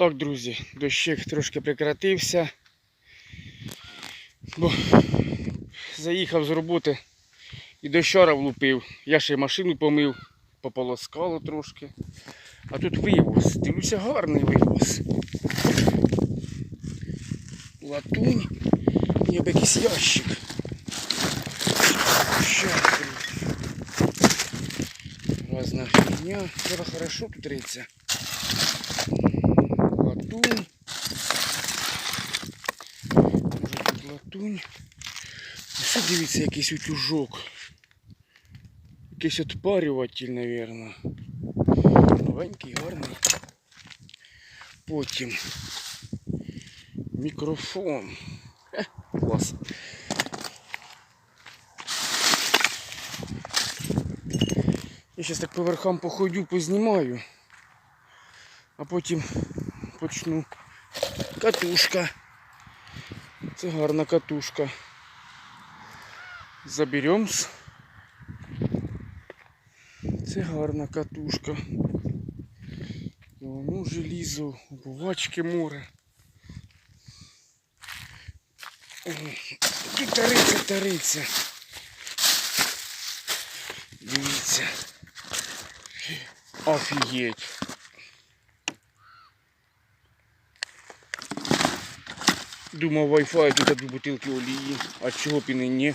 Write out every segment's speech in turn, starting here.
Так, друзі, дощик трошки прекратився. Бо заїхав з роботи і дощара влупив. Я ще й машину помив, пополоскало трошки. А тут вивоз. Дивлюся, гарний вивоз. Латунь. Ніби якийсь ящик. Щас, друзі. Разна фігня. Треба хорошо тут риться. Латунь. Може тут латунь. Ось дивіться, якийсь утюжок. Якийсь отпарюватель, мабуть. Новенький, гарний. Потім мікрофон. Хе, клас. Я зараз так по верхам походю, познімаю, а потім почну. Катушка. Це гарна катушка. Заберемось. Це гарна катушка. Ну, желізо, бувачки море. Ой, Тут тариться, тариться. Дивіться. Офігеть. Думав Wi-Fi, тут дві бутилки олії. А чого б і не ні?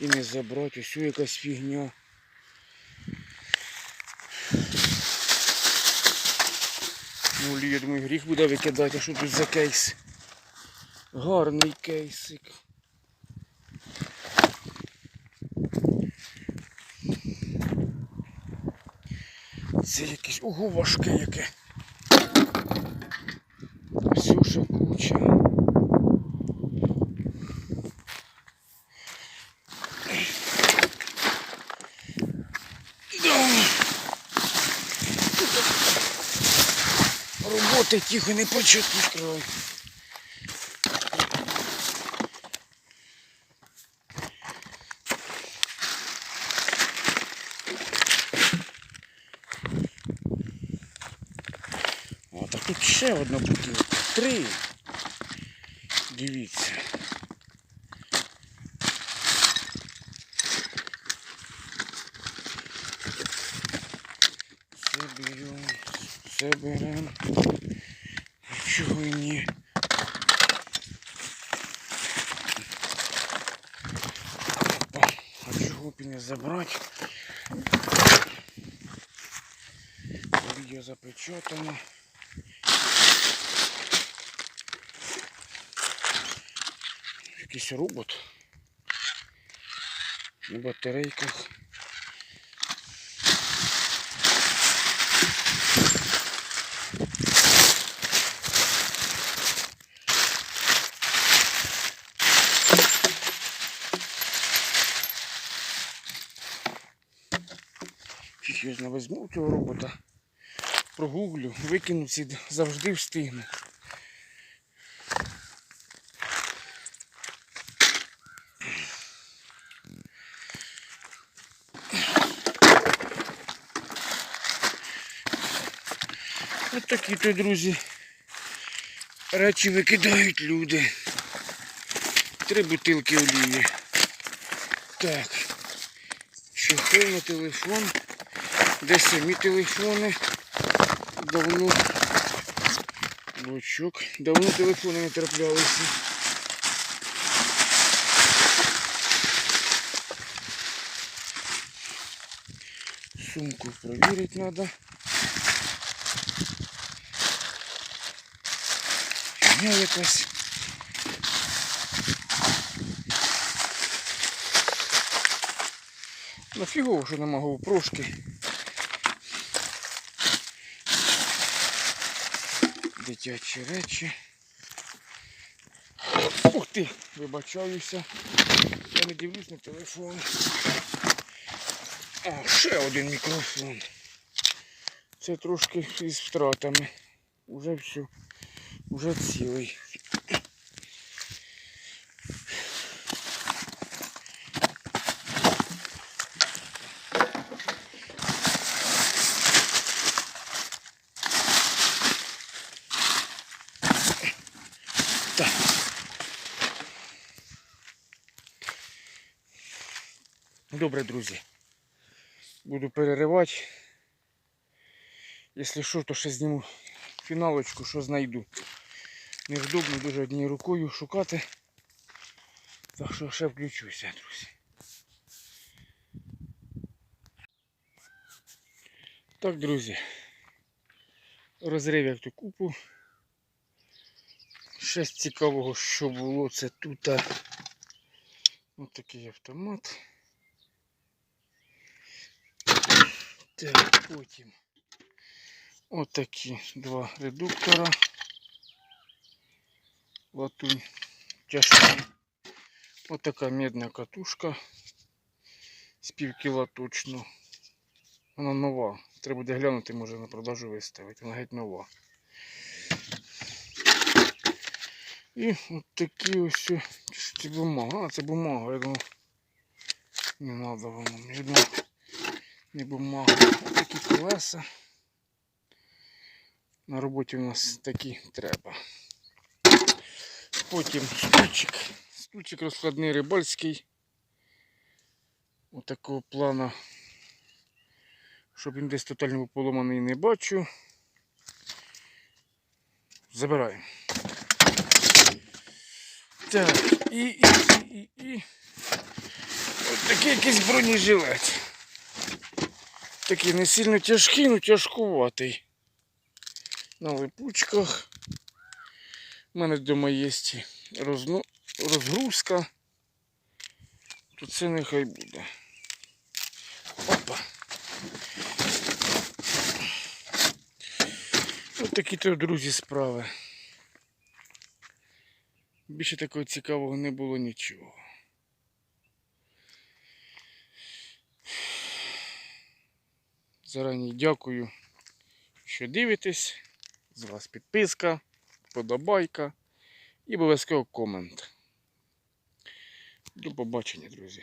І не забрати. Ось якась фігня. Ну, олію, я думаю, гріх буде викидати, а що тут за кейс? Гарний кейсик. Це якесь ого важке яке. Всюша куча. Роботи тихо не початку край. О, так тут ще одна бутилка. Три. Дивіться. Все беремо, все беремо. Чого ні. Опа, а чого б і не забрати? Відео запечатано. Якийсь робот на батарейках. Серйозно візьму цього робота, прогуглю, викину ці завжди встигну. Ось такі то, друзі, речі викидають люди. Три бутилки олії. Так. Чохол на телефон. Де самі телефони? Давно. Бочок. Давно телефони не траплялися. Сумку проверить надо. Фігня якась. Нафігово, що нема говпрошки. Дитячі речі. Ух ти, вибачаюся. Я не дивлюсь на телефон. А, ще один мікрофон. Це трошки із втратами. Уже все. Уже цілий. Добре, друзі. Буду переривати. Якщо що, то ще зніму фіналочку, що знайду. Невдобно дуже однією рукою шукати. Так що ще включуся, друзі. Так, друзі. Розрив як ту купу. З цікавого, що було, це тут. Ось такий автомат. Так, потім отакі два редуктора. Латунь тяжкі. Отака медна катушка з пів кіла точно. Вона нова. Треба буде глянути, може на продажу виставити. Вона геть нова. І от такі ось це бумага. А, це бумага, я думав. Не треба воно. Я думав, не бумага. Ось такі колеса. На роботі у нас такі треба. Потім стульчик. Стульчик розкладний рибальський. Ось такого плану. Щоб він десь тотально поломаний, не бачу. Забираємо. Так, і, і, і, і, і. Ось такий якийсь бронежилет. Такий не сильно тяжкий, але тяжкуватий. На липучках. У мене вдома є розгрузка. То це нехай буде. Опа. Ось такі то, друзі, справи. Більше такого цікавого не було нічого. Зарані дякую, що дивитесь. З вас підписка, подобайка і обов'язково комент. До побачення, друзі.